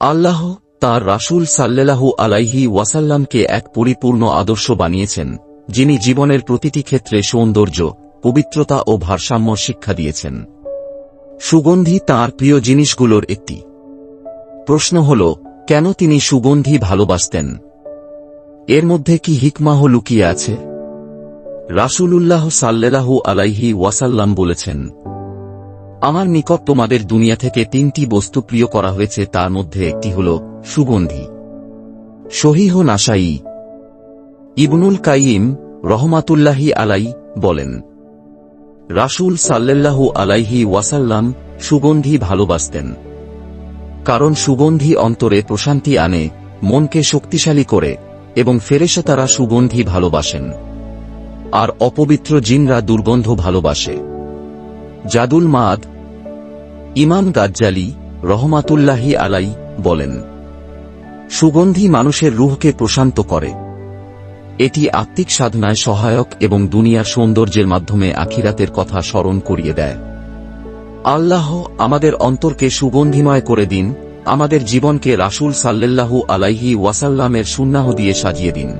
আল্লাহ তার রাসূল সাল্লেলাহু আলাইহি ওয়াসাল্লামকে এক পরিপূর্ণ আদর্শ বানিয়েছেন, যিনি জীবনের প্রতিটি ক্ষেত্রে সৌন্দর্য, পবিত্রতা ও ভারসাম্য শিক্ষা দিয়েছেন। সুগন্ধি তার প্রিয় জিনিসগুলোর একটি। প্রশ্ন হল, কেন তিনি সুগন্ধি ভালোবাসতেন? এর মধ্যে কি হিকমাহ লুকিয়ে আছে? রাসূলুল্লাহ সাল্লেলাহু আলাইহি ওয়াসাল্লাম বলেছেন আমার নিকট তোমাদের দুনিয়া থেকে তিনটি বস্তু প্রিয় করা হয়েছে, তার মধ্যে একটি হল সুগন্ধি। শহীহ নাসাই। ইবনুল কাইম রহমাতুল্লাহি আলাই বলেন, রাসূল সাল্লাল্লাহু আলাইহি ওয়াসাল্লাম সুগন্ধি ভালোবাসতেন, কারণ সুগন্ধি অন্তরে প্রশান্তি আনে, মনকে শক্তিশালী করে, এবং ফেরেসে তারা সুগন্ধি ভালোবাসেন। আর অপবিত্র জিনরা দুর্গন্ধ ভালোবাসে। জাদুল মাদ, ইমাম গাজ্জালি রহমাতুল্লাহি আলাই বলেন, সুগন্ধি মানুষের রুহকে প্রশান্ত করে। এটি আত্মিক সাধনায় সহায়ক এবং দুনিয়ার সৌন্দর্যের মাধ্যমে আখিরাতের কথা স্মরণ করিয়ে দেয়। আল্লাহ আমাদের অন্তরকে সুগন্ধিময় করে দিন, আমাদের জীবনকে রাসূল সাল্লাল্লাহু আলাইহি ওয়াসাল্লামের সুন্নাহ দিয়ে সাজিয়ে দিন।